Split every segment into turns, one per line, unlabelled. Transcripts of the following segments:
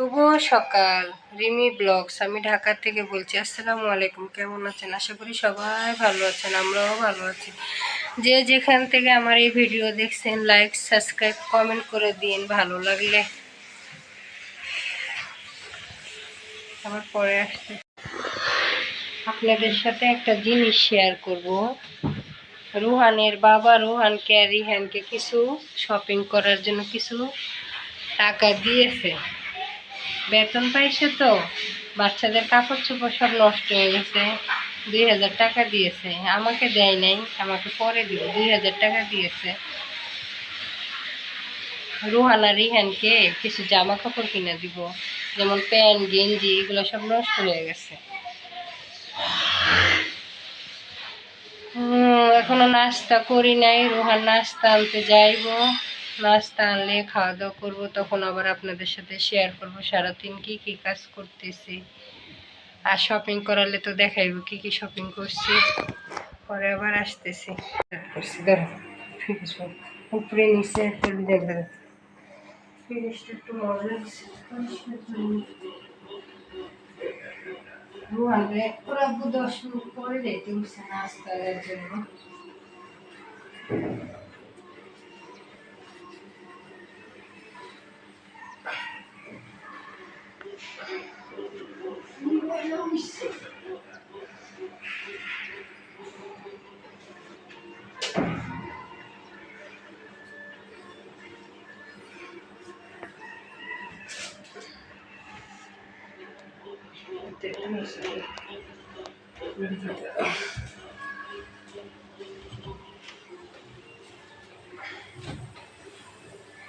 শুভ সকাল। রিমি ব্লগস, আমি ঢাকা থেকে বলছি, আসসালামু আলাইকুম, কেমন আছেন? আশা করি সবাই ভালো আছেন, আমরাও ভালো আছি। যে যেখান থেকে আমার এই ভিডিও দেখছেন লাইক সাবস্ক্রাইব কমেন্ট করে দিন, ভালো লাগলে। আবার পরে আসতে আপনাদের সাথে একটা জিনিস শেয়ার করব। রুহানের বাবা রুহানকে আর রিহানকে কিছু শপিং করার জন্য কিছু টাকা দিয়েছে। বেতন পাইছে তো, বাচ্চাদের কাপড় চোপড় সব নষ্ট হয়ে গেছে, দুই হাজার টাকা দিয়েছে। আমাকে দেয় নাই, আমাকে পরে দিব, দুই হাজার টাকা দিয়েছে। রুহানা রিহানকে কিছু জামা কাপড় কিনে দিব, যেমন প্যান্ট, গেঞ্জি, এগুলো সব নষ্ট হয়ে গেছে। এখনও নাস্তা করি নাই, রোহান নাস্তা আনতে যাইবো। নাস্তা আনলে খাওয়া দাওয়া করব, তখন আবার আপনাদের সাথে শেয়ার করব সারাদিন কি কি কাজ করতেছি। আর শপিং করালে তো দেখাইবো কি কি শপিং করছি। পরে আবার আসতেছি। উপরে নিচে একটু মজা দশ মিনিট পরে উঠছে জন্য।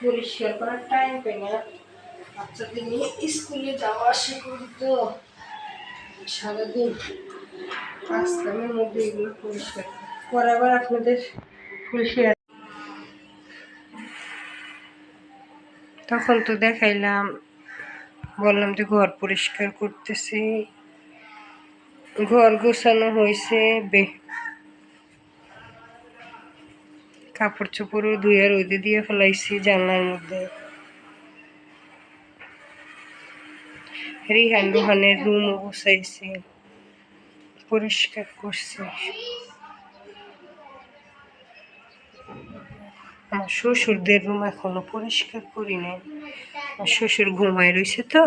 পরিষ্কার করার টাইম না বাচ্চাদের নিয়ে স্কুলে যাওয়া আসা করি তো সারাদিন আস্তামের মধ্যে এগুলো পরিষ্কার। করি। পরে আবার আপনাদের শেয়ার তখন তো দেখাইলাম, বললাম যে ঘর পরিষ্কার করতেছি। ঘর গোছানো হয়েছে বে কাপড় চোপড়ও ধুয়ে রোদে দিয়ে ফেলাইছি জানলার মধ্যে। রিহান রুহানের রুমও বসাইছি, পরিষ্কার করছি। আমার শ্বশুরদের রুম এখনও পরিষ্কার করি নাই। আমার শ্বশুর ঘুমায় রয়েছে তো,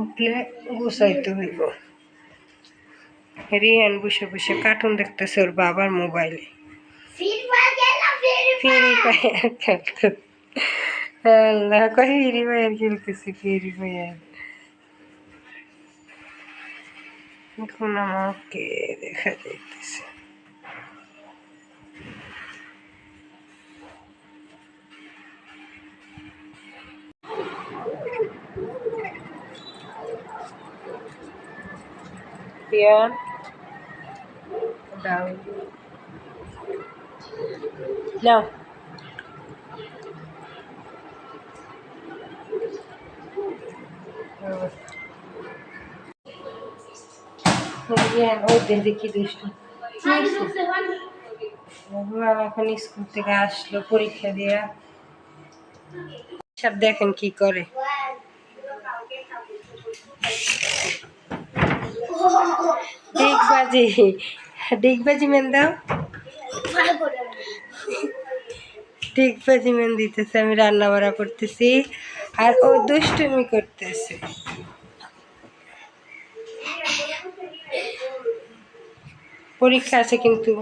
উঠলে গোছাইতে হইব। রিহান বসে বসে কার্টুন দেখতেছে ওর বাবার মোবাইলে ফ্রি ফায়ার খেলতে আল্লাহ কয়, ফ্রি ফায়ার খেলতেছি, ফ্রি ফায়ার এখন আমাকে দেখা যাইতেছে Yan. Down. Now. Yan, ওই দিন দেখি এখন স্কুল থেকে আসলো পরীক্ষা দিয়া। সব দেখেন কি করে। ডিগবাজি ডিগবাজি মেন দাও। ডিগবাজি মেন দিতেছে, আমি রান্না বাড়া করতেছি। আর ও দুষ্টুমি করতেছে। পরীক্ষা আছে কিন্তু।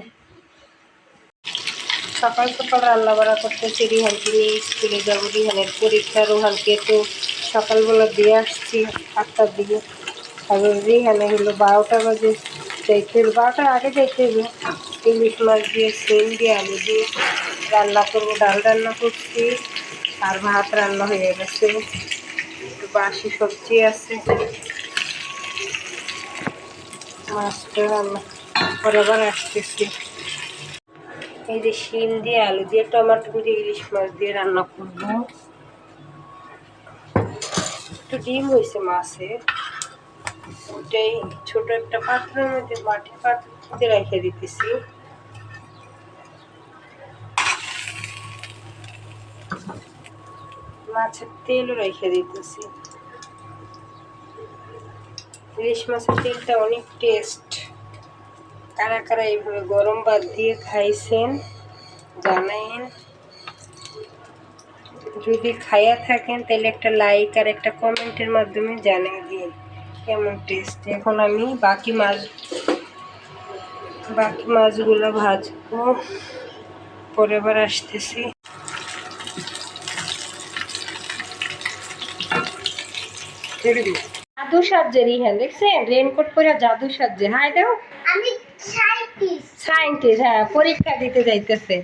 সকাল সকাল রান্না বাড়া করতেছি, রিহানকে নিয়ে স্কুলে যাব। রিহানের পরীক্ষা, রোহানকে তো সকালবেলা দিয়ে আসছি আটটার দিকে। আর রিহানে হলো বারোটা বাজে, যাইতে বারোটার আগে যাইতে হলো। ইলিশ মাছ দিয়ে, সিম দিয়ে আলু দিয়ে রান্না করব, ডাল রান্না করছি, আর ভাত রান্না হয়ে গেছে। একটু বাসি সবজি আছে। মাছটা রান্না পরে আবার আসতেছি। এই যে শিম দিয়ে আলু দিয়ে টমেটো দিয়ে ইলিশ মাছ দিয়ে রান্না করব। একটু ডিম হয়েছে মাছে ওটাই ছোট একটা পাত্রের মধ্যে মাটির মধ্যে রেখে দিতেছি। মাছের তেলও রেখে দিতেছি। ইলিশ মাছের তেলটা অনেক টেস্ট। কারা কারা এইভাবে গরম ভাত দিয়ে খাইছেন জানাইন যদি খাইয়া থাকেন, তাহলে একটা লাইক আর একটা কমেন্টের মাধ্যমে জানিয়ে দিন কেমন টেস্ট এখন আমি বাকি মাছ, বাকি মাছগুলো ভাজবো। পরে আবার আসতেছি। জাদু সাজ্জে রিহান দেখছেন? রেনকোট পরে জাদু সাজ্জে হাই দাও
আমি সাইন্টিস্ট
সায়েন্টিস্ট হ্যাঁ পরীক্ষা দিতে যাইতেছে।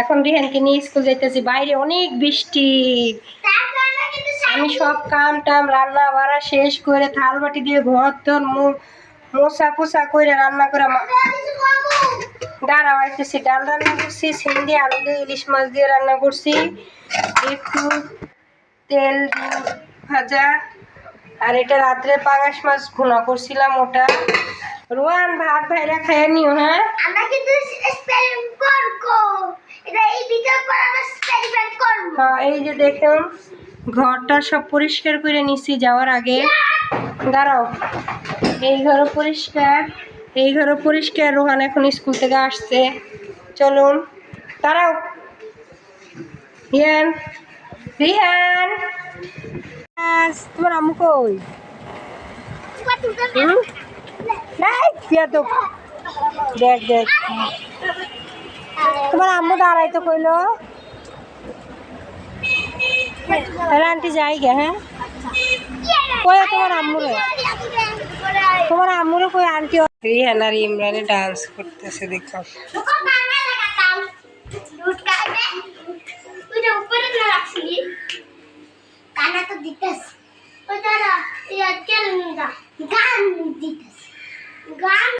এখন রিহানকে নিয়ে স্কুল যাইতেছি বাইরে অনেক বৃষ্টি। আমি সব কাম টাম রান্না বাড়া শেষ করে থাল বাটি দিয়ে ঘর তোর মোছা পোছা করে রান্না করে দাঁড়াও আইতেছি। ডাল রান্না করছি সিম দিয়ে আলু দিয়ে ইলিশ মাছ দিয়ে রান্না করছি। একটু তেল ভাজা। আর এটা রাত্রে পাঙাশ মাছ ভুনা করছিলাম ওটা। রোয়ান ভাত ভাইরা খাইয়া নিও হ্যাঁ?
আমরা কিন্তু স্পেলিং করব। এটা এই ভিডিওর পর আমরা স্পেলিং করব।
হ্যাঁ, এই যে দেখুন ঘরটা সব পরিষ্কার করে নিচ্ছি যাওয়ার আগে। দাঁড়াও এই ঘরও পরিষ্কার এই ঘরও পরিষ্কার রোহান এখন স্কুল থেকে আসছে। চলুন দাঁড়াও। রিহান আস, তোমার আম্মু কই? হুম? এই, দিয়া তো দেখ দেখ। তোমার আম্মু দাঁড়াই তো কইলো। তাহলে আন্টি যাই গে হ্যাঁ? কই তোমার আম্মুরে? তোমার আম্মুরে কই আন্টি? রিহান আর ইমরানে ডান্স করতেছে দেখো।
উপরে না রাখছিলি কানা তো দিতেছে। ও দাদা তুই আজকে গান দিতেছে। গান